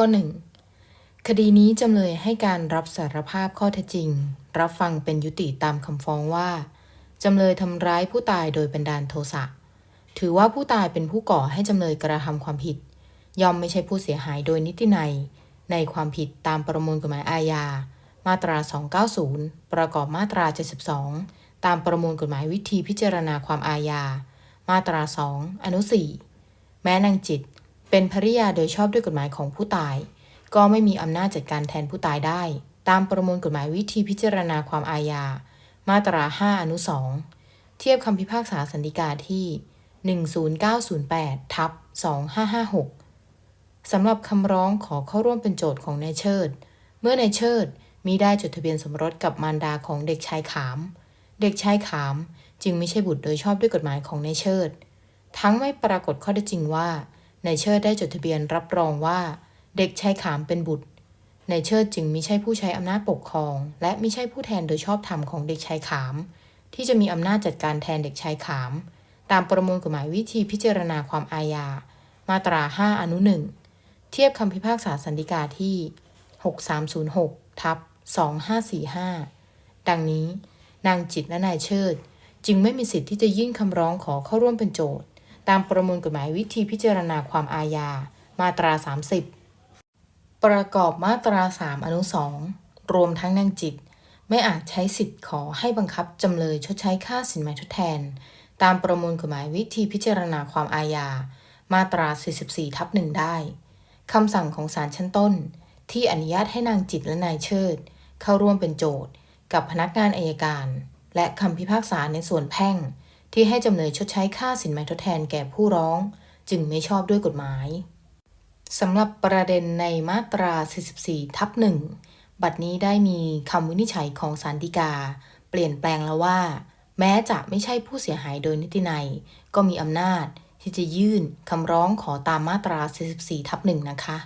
ข้อ 1. คดีนี้จำเลยให้การรับสารภาพข้อเท็จจริง รับฟังเป็นยุติตามคำฟ้องว่า จำเลยทำร้ายผู้ตายโดยบันดาลโทสะ ถือว่าผู้ตายเป็นผู้ก่อให้จำเลยกระทำความผิด ย่อมไม่ใช่ผู้เสียหายโดยนิตินัยในความผิดตามประมวลกฎหมายอาญา มาตรา 290 ประกอบมาตรา 72 ตามประมวลกฎหมายวิธีพิจารณาความอาญา มาตรา 2 อนุ 4 แม้นางจิต เป็นภริยาโดยชอบด้วยกฎหมายของผู้ตาย ก็ไม่มีอำนาจจัดการแทนผู้ตายได้ ตามประมวลกฎหมายวิธีพิจารณาความอาญา มาตรา 5 อนุ 2 เทียบคำพิพากษาสันติกาที่ 10908ทับ2556สำหรับคำร้องขอเข้าร่วมเป็นโจทย์ของนายเชิด เมื่อนายเชิด มีได้จดทะเบียนสมรสกับมารดาของเด็กชายขาม เด็กชายขามจึงไม่ใช่บุตรโดยชอบด้วยกฎหมายของนายเชิด ทั้งไม่ปรากฏข้อเท็จจริงว่านายเชิดได้จดทะเบียนรับรองว่า เด็กชายขามเป็นบุตรนายเชิดจึงมิใช่ผู้ใช้อำนาจปกครอง และมิใช่ผู้แทนโดยชอบธรรมของเด็กชายขาม ที่จะมีอำนาจจัดการแทนเด็กชายขาม ตามประมวลกฎหมายวิธีพิจารณาความอาญา มาตรา 5 อนุ1เทียบคำพิพากษาสันติกาที่ 6306 ทับ 2545 ดังนี้ นางจิตและนายเชิด จึงไม่มีสิทธิ์ที่จะยื่นคำร้องขอเข้าร่วมเป็นโจทย์ ตามประมวลกฎหมายวิธีพิจารณาความอาญา มาตรา 30 ประกอบมาตรา 3 อนุ 2 รวมทั้งนางจิต ไม่อาจใช้สิทธิ์ขอให้บังคับจำเลยชดใช้ค่าสินไหมทดแทน ตามประมวลกฎหมายวิธีพิจารณาความอาญา มาตรา 44 ทับหนึ่งได้คำสั่งของศาลชั้นต้นที่อนุญาตให้นางจิตและนายเชิด เข้าร่วมเป็นโจทย์ กับพนักงานอายการ และคำพิพากษาในส่วนแพ่ง ที่ให้จำเลยชดใช้ค่าสินไหมทดแทนแก่ผู้ร้อง จึงไม่ชอบด้วยกฎหมายสำหรับประเด็นในมาตรา 44 ทับหนึ่งบัดนี้ได้มีคำวินิจฉัยของศาลฎีกา เปลี่ยนแปลงแล้วว่า แม้จะไม่ใช่ผู้เสียหายโดยนิตินัย ก็มีอำนาจที่จะยื่นคำร้องขอตามมาตรา 44 ทับหนึ่งนะคะ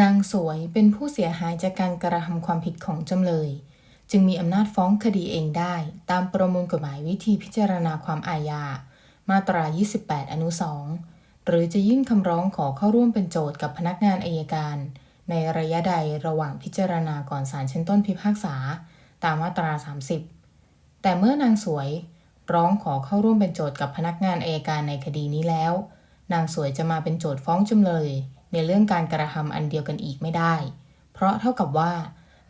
นางสวยเป็นผู้เสียหายจากการกระทำความผิดของจำเลย จึงมีอำนาจฟ้องคดีเองได้ ตามประมวลกฎหมายวิธีพิจารณาความอาญา มาตรา 28 อนุ 2 หรือจะยื่นคำร้องขอเข้าร่วมเป็นโจทย์กับพนักงานอายการ ในระยะใดระหว่างพิจารณาก่อนศาลชั้นต้นพิพากษา ตามมาตรา 30 แต่เมื่อนางสวยร้องขอเข้าร่วมเป็นโจทย์กับพนักงานอายการในคดีนี้แล้ว นางสวยจะมาเป็นโจทย์ฟ้องจำเลย ในเรื่องการกระทำอันเดียวกันอีกไม่ได้ เพราะเท่ากับว่า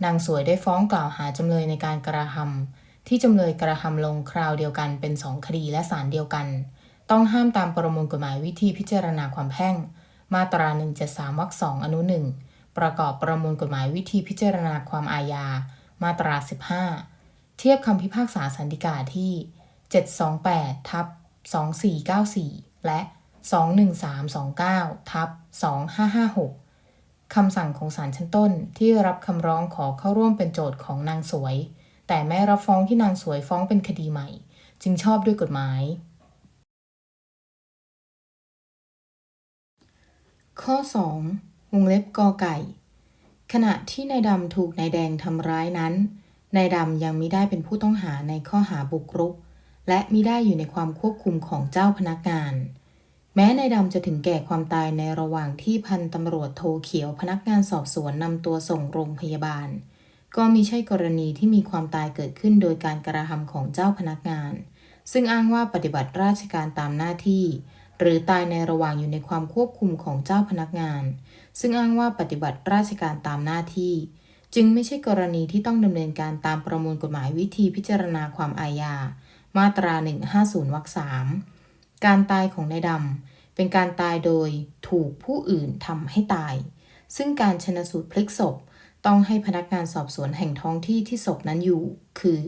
นางสวยได้ฟ้องกล่าวหาจำเลยในการกระทำที่จำเลยกระทำลงคราวเดียวกันเป็นสองคดีและศาลเดียวกัน ต้องห้ามตามประมวลกฎหมายวิธีพิจารณาความแพ่ง มาตรา 173วรรคสองอนุหนึ่งประกอบประมวลกฎหมายวิธีพิจารณาความอาญา มาตรา 15 เทียบคำพิพากษาสันติกาที่ 728ทับ2494 และ 21329ทับ2556 คำสั่งของศาลชั้นต้นที่รับคำร้องขอเข้าร่วมเป็นโจทย์ของนางสวย แต่ไม่รับฟ้องที่นางสวยฟ้องเป็นคดีใหม่ จึงชอบด้วยกฎหมาย ข้อ 2 วงเล็บกอไก่ ขณะที่นายดำถูกนายแดงทำร้ายนั้นนายดำยังมิได้เป็นผู้ต้องหาในข้อหาบุกรุก และมิได้อยู่ในความควบคุมของเจ้าพนักงาน แม้นายดำจะถึงแก่ความตายในระหว่างที่พันตำรวจโทเขียวพนักงานสอบสวนนำตัวส่งโรงพยาบาล ก็มิใช่กรณีที่มีความตายเกิดขึ้นโดยการกระทำของเจ้าพนักงาน ซึ่งอ้างว่าปฏิบัติราชการตามหน้าที่ หรือตายในระหว่างอยู่ในความควบคุมของเจ้าพนักงาน ซึ่งอ้างว่าปฏิบัติราชการตามหน้าที่ จึงไม่ใช่กรณีที่ต้องดำเนินการตามประมวลกฎหมายวิธีพิจารณาความอาญามาตรา 150วรรคสาม การตายของนายดำเป็นการตายโดยถูกผู้อื่นทำให้ตาย ซึ่งการชนะสูตรพลิกศพ ต้องให้พนักงานสอบสวนแห่งท้องที่ที่ศพนั้นอยู่ คือ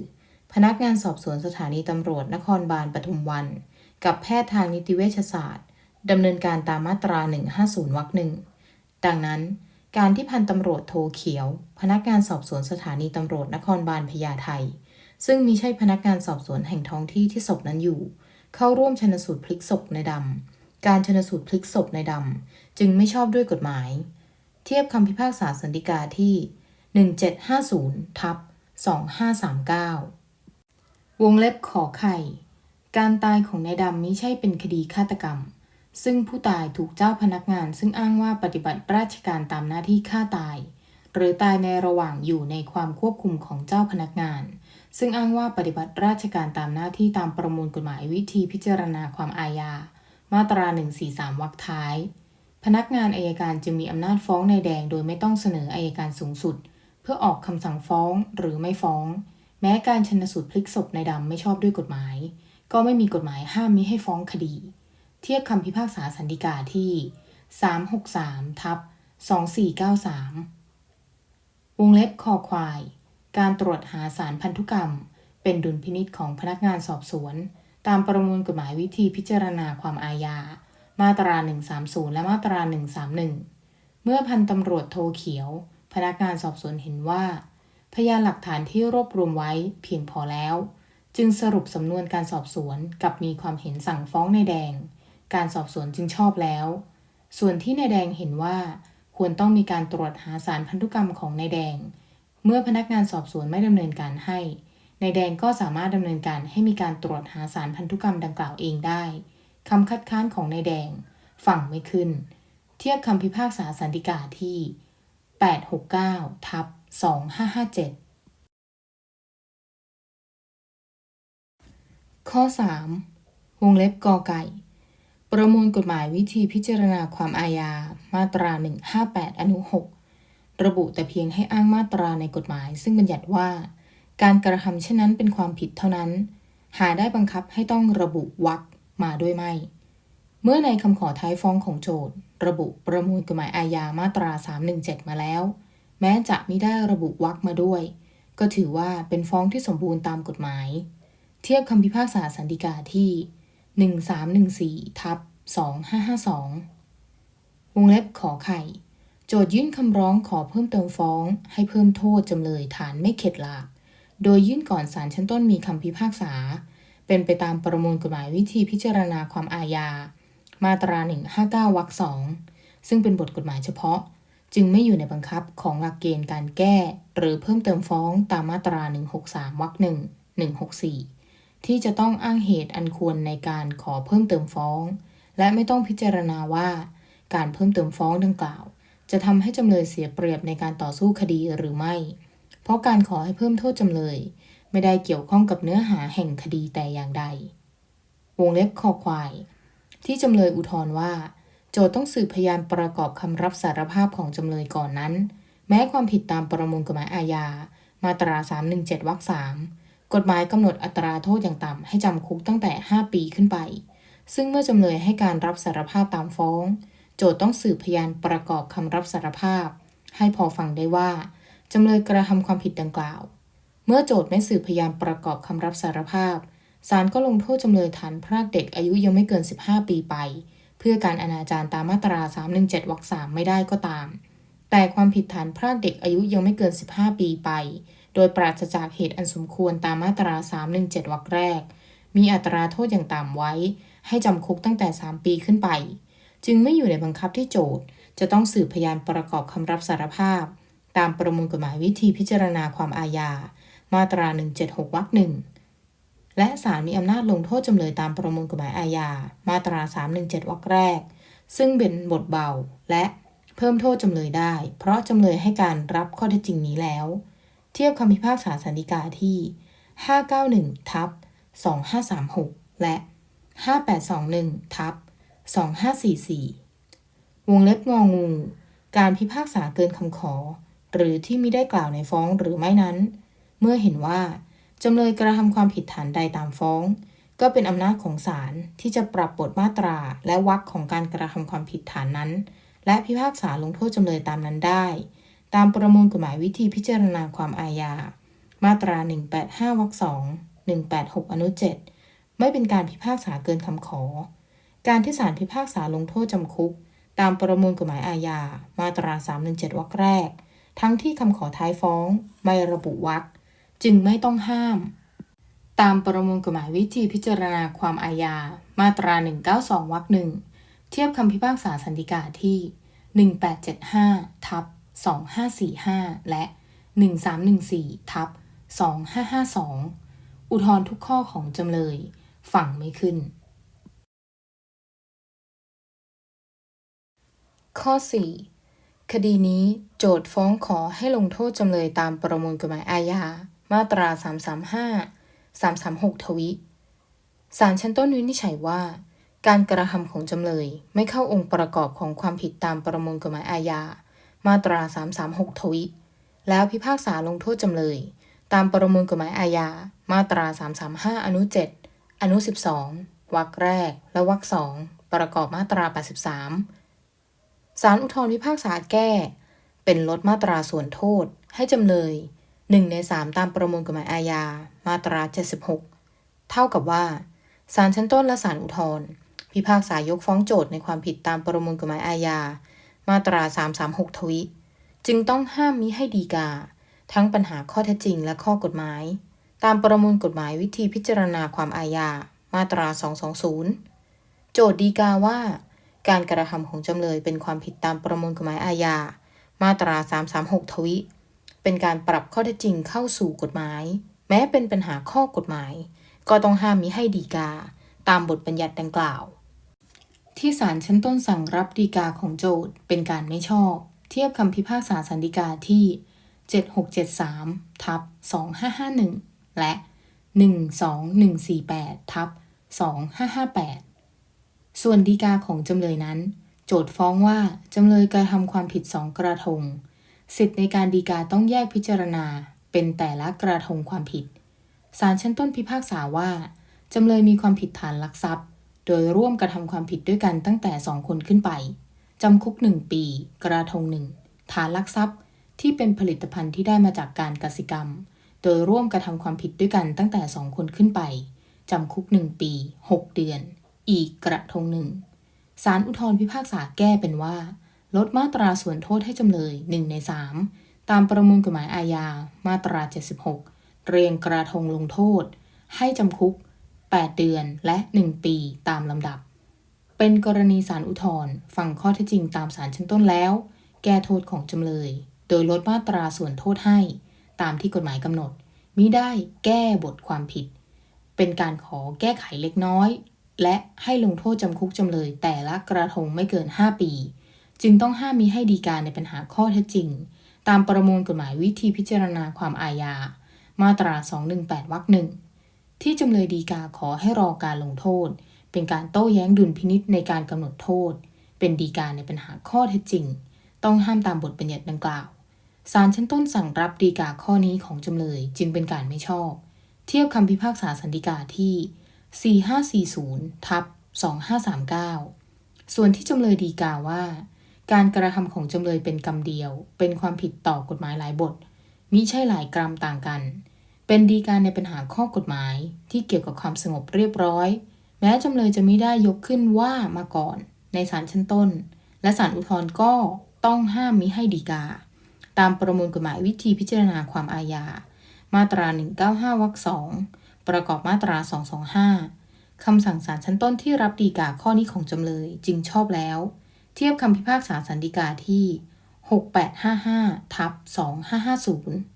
พนักงานสอบสวนสถานีตำรวจนครบาลปทุมวัน กับแพทย์ทางนิติเวชศาสตร์ดำเนินการตามมาตรา 150 วรรคหนึ่งดังนั้น การที่พันตำรวจโทเขียว พนักงานสอบสวนสถานีตำรวจนครบาลพญาไทซึ่งมิใช่พนักงานสอบสวนแห่งท้องที่ที่ศพนั้นอยู่ เข้าร่วมชนสูตรพลิกศพในดำ การชนสูตรพลิกศพในดำ จึงไม่ชอบด้วยกฎหมาย เทียบคำพิพากษาสันติกาที่ 1750ทับ2539 วงเล็บขอไข่ การตายของนายดำมิใช่เป็นคดีฆาตกรรม ซึ่งผู้ตายถูกเจ้าพนักงานซึ่งอ้างว่าปฏิบัติราชการตามหน้าที่ฆ่าตาย หรือตายในระหว่างอยู่ในความควบคุมของเจ้าพนักงาน ซึ่งอ้างว่าปฏิบัติราชการตามหน้าที่ตามประมวลกฎหมายวิธีพิจารณาความอาญา มาตรา 143 วรรคท้าย พนักงานอายการจึงมีอำนาจฟ้องนายแดงโดยไม่ต้องเสนออายการสูงสุด เพื่อออกคำสั่งฟ้องหรือไม่ฟ้อง แม้การชนสูตรพลิกศพนายดำไม่ชอบด้วยกฎหมาย ก็ไม่มีกฎหมายห้ามมิให้ฟ้องคดี เทียบคำพิพากษาสันติกาที่ 363 ทับ 2493 วงเล็บคอควาย การตรวจหาสารพันธุกรรม เป็นดุลพินิษของพนักงานสอบสวน ตามประมวลกฎหมายวิธีพิจารณาความอาญา มาตรา 130 และมาตรา 131 เมื่อพันตำรวจโทเขียว พนักงานสอบสวนเห็นว่า พยานหลักฐานที่รวบรวมไว้เพียงพอแล้ว จึงสรุปสำนวนการสอบสวนกับมีความเห็นสั่งฟ้องนายแดง การสอบสวนจึงชอบแล้ว ส่วนที่นายแดงเห็นว่า ควรต้องมีการตรวจหาสารพันธุกรรมของนายแดง เมื่อพนักงานสอบสวนไม่ดำเนินการให้นายแดงก็สามารถดำเนินการให้มีการตรวจหาสารพันธุกรรมดังกล่าวเองได้คำคัดค้านของนายแดงฟังไม่ขึ้น เทียบคำพิพากษาสันติกาที่ 869 ทับ 2557 ข้อ 3 วงเล็บกอไก่ ประมวลกฎหมายวิธีพิจารณาความอาญา มาตรา 158 อนุ 6 ระบุแต่เพียงให้อ้างมาตราในกฎหมาย ซึ่งบัญญัติว่า การกระทำเช่นนั้นเป็นความผิดเท่านั้น หาได้บังคับให้ต้องระบุวรรคมาด้วยไม่ เมื่อในคำขอท้ายฟ้องของโจทย์ ระบุประมวลกฎหมายอาญามาตรา 317 มาแล้ว แม้จะไม่ได้ระบุวรรคมาด้วย ก็ถือว่าเป็นฟ้องที่สมบูรณ์ตามกฎหมาย เทียบคำพิพากษาสันติกาที่ 1314ทับ2552 วงเล็บขอไข่ โจทยื่นคำร้องขอเพิ่มเติมฟ้อง ให้เพิ่มโทษจำเลยฐานไม่เข็ดหลาบ โดยยื่นก่อนศาลชั้นต้นมีคำพิพากษา เป็นไปตามประมวลกฎหมายวิธีพิจารณาความอาญา มาตรา 159วรรคสองซึ่งเป็นบทกฎหมายเฉพาะ จึงไม่อยู่ในบังคับของหลักเกณฑ์การแก้ หรือเพิ่มเติมฟ้องตามมาตรา 163วรรคหนึ่ง164 ที่จะต้องอ้างเหตุอันควรในการขอเพิ่มเติมฟ้อง และไม่ต้องพิจารณาว่า การเพิ่มเติมฟ้องดังกล่าว จะทำให้จำเลยเสียเปรียบในการต่อสู้คดีหรือไม่ เพราะการขอให้เพิ่มโทษจำเลย ไม่ได้เกี่ยวข้องกับเนื้อหาแห่งคดีแต่อย่างใด วงเล็บคอควาย ที่จำเลยอุทธรณ์ว่า โจทย์ต้องสืบพยานประกอบคำรับสารภาพของจำเลยก่อนนั้น แม้ความผิดตามประมวลกฎหมายอาญา มาตรา 317วรรคสามกฎหมายกำหนดอัตราโทษอย่างต่ำให้จำคุกตั้งแต่ 5 ปีขึ้นไป ซึ่งเมื่อจำเลยให้การรับสารภาพตามฟ้อง โจทต้องสืบพยานประกอบคำรับสารภาพ ให้พอฟังได้ว่าจำเลยกระทำความผิดดังกล่าว เมื่อโจทย์ไม่สืบพยานประกอบคำรับสารภาพศาลก็ลงโทษจำเลยฐานพรากเด็กอายุยังไม่เกิน 15 ปีไป เพื่อการอนาจารตามมาตรา 317วรรคสามไม่ได้ก็ตาม แต่ความผิดฐานพรากเด็กอายุยังไม่เกิน 15 ปีไป โดยปราศจากเหตุอันสมควรตามมาตรา 317วรรคแรก มีอัตราโทษอย่างต่ำไว้ ให้จำคุกตั้งแต่ 3 ปีขึ้นไป จึงไม่อยู่ในบังคับที่โจทย์ จะต้องสืบพยานประกอบคำรับสารภาพ ตามประมวลกฎหมายวิธีพิจารณาความอาญา มาตรา 176วรรคหนึ่งและศาลมีอำนาจลงโทษจำเลยตามประมวลกฎหมายอาญา มาตรา 317วรรคแรก ซึ่งเป็นบทเบา และเพิ่มโทษจำเลยได้ เพราะจำเลยให้การรับข้อเท็จจริงนี้แล้ว เทียบคำพิพากษาสันติกาที่ 591ทับ2536 และ 5821ทับ 2544 วงเล็บงองู การพิพากษาเกินคำขอ หรือที่มิได้กล่าวในฟ้องหรือไม่นั้น เมื่อเห็นว่าจำเลยกระทำความผิดฐานใดตามฟ้อง ก็เป็นอำนาจของศาลที่จะปรับบทมาตราและวรรคของการกระทำความผิดฐานนั้น และพิพากษาลงโทษจำเลยตามนั้นได้ ตามประมวลกฎหมายวิธีพิจารณาความอาญา มาตรา 185วรรคสอง186 อนุ 7 ไม่เป็นการพิพากษาเกินคำขอ การที่ศาลพิพากษาลงโทษจำคุก ตามประมวลกฎหมายอาญา มาตรา 317 วรรคแรก ทั้งที่คำขอท้ายฟ้อง ไม่ระบุวรรคจึงไม่ต้องห้าม ตามประมวลกฎหมายวิธีพิจารณาความอาญา มาตรา 192 วรรคหนึ่งเทียบคำพิพากษาสันติกาที่ 1875 ทับ 2545 และ 1314 ทับ 2552 อุทธรณ์ทุกข้อของจำเลยฟังไม่ขึ้น ข้อ 4 คดีนี้โจทฟ้องขอให้ลงโทษจำเลยตามประมวลกฎหมายอาญา มาตรา 335 336 ทวิศาลชั้นต้นวินิจฉัยว่า การกระทำของจำเลยไม่เข้าองค์ประกอบของความผิดตามประมวลกฎหมายอาญา มาตรา 336 ทวิ แล้วพิพากษาลงโทษจำเลย ตามประมวลกฎหมายอาญา มาตรา 335 อนุ 7 อนุ 12 วรรคแรก และวรรคสองประกอบมาตรา 83 ศาลอุทธรพิพากษาแก้ เป็นลดมาตราส่วนโทษ ให้จำเลย1ใน3ตามประมวลกฎหมายอาญามาตรา 76 เท่ากับว่าศาลชั้นต้นและศาลอุทธรพิพากษายกฟ้องโจทย์ในความผิดตามประมวลกฎหมายอาญามาตรา 336 ทวิ จึงต้องห้ามมิให้ดีกา ทั้งปัญหาข้อเท็จจริงและข้อกฎหมาย ตามประมวลกฎหมายวิธีพิจารณาความอาญามาตรา 220 โจทย์ดีกาว่า การกระทำของจำเลยเป็นความผิดตามประมวลกฎหมายอาญา มาตรา 336 ทวิ เป็นการปรับข้อเท็จจริงเข้าสู่กฎหมาย แม้เป็นปัญหาข้อกฎหมาย ก็ต้องห้ามมิให้ดีกา ตามบทบัญญัติดังกล่าว ที่ศาลชั้นต้นสั่งรับดีกาของโจทย์เป็นการไม่ชอบ เทียบคำพิพากษาสันติกาที่ 7673 ทับ 2551 และ 12148 ทับ 2558 ส่วนดีกาของจำเลยนั้น โจทฟ้องว่าจำเลยกระทำความผิดสองกระทง สิทธิในการดีกาต้องแยกพิจารณา เป็นแต่ละกระทงความผิดศาลชั้นต้นพิพากษาว่าจำเลยมีความผิดฐานลักทรัพย์ โดยร่วมกระทำความผิดด้วยกันตั้งแต่สองคนขึ้นไปจำคุกหนึ่งปี กระทงหนึ่งฐานลักทรัพย์ที่เป็นผลิตภัณฑ์ที่ได้มาจากการกสิกรรม โดยร่วมกระทำความผิดด้วยกันตั้งแต่สองคนขึ้นไปจำคุกหนึ่งปี6เดือน อีกกระทงหนึ่งศาลอุทธรณ์พิพากษาแก้เป็นว่า ลดมาตราส่วนโทษให้จำเลย1ใน3ตามประมวลกฎหมายอาญามาตรา 76 เรียงกระทงลงโทษ ให้จำคุก 8 เดือนและ 1 ปีตามลำดับ เป็นกรณีศาลอุทธรณ์ฟังข้อเท็จจริงตามศาลชั้นต้นแล้ว แก้โทษของจำเลย โดยลดมาตราส่วนโทษให้ ตามที่กฎหมายกำหนดมิได้แก้บทความผิด เป็นการขอแก้ไขเล็กน้อย และให้ลงโทษจำคุกจำเลย แต่ละกระทงไม่เกิน 5 ปี จึงต้องห้ามมิให้ดีการในปัญหาข้อเท็จจริง ตามประมวลกฎหมายวิธีพิจารณาความอาญา มาตรา 218 วรรคหนึ่งที่จำเลยดีกาขอให้รอการลงโทษ เป็นการโต้แย้งดุลพินิษในการกำหนดโทษ เป็นดีกาในปัญหาข้อเท็จจริง ต้องห้ามตามบทบัญญัติดังกล่าวศาลชั้นต้นสั่งรับดีกาข้อนี้ของจำเลยจึงเป็นการไม่ชอบ เทียบคำพิพากษาสันติกาที่ 4540ทับ2539 ส่วนที่จำเลยดีกาว่า การกระทำของจำเลยเป็นกรรมเดียว เป็นความผิดต่อกฎหมายหลายบทมิใช่หลายกรรมต่างกัน เป็นดีการในปัญหาข้อกฎหมายที่เกี่ยวกับความสงบเรียบร้อย แม้จำเลยจะไม่ได้ยกขึ้นว่ามาก่อน ในศาลชั้นต้น และศาลอุทธรณ์ก็ต้องห้ามมิให้ดีกา ตามประมวลกฎหมายวิธีพิจารณาความอาญามาตรา 195วรรคสอง ประกอบมาตรา 225 คำสั่งศาลชั้นต้นที่รับดีกาข้อนี้ของจำเลยจึงชอบแล้ว เทียบคำพิพากษาสันติกาที่ 6855ทับ2550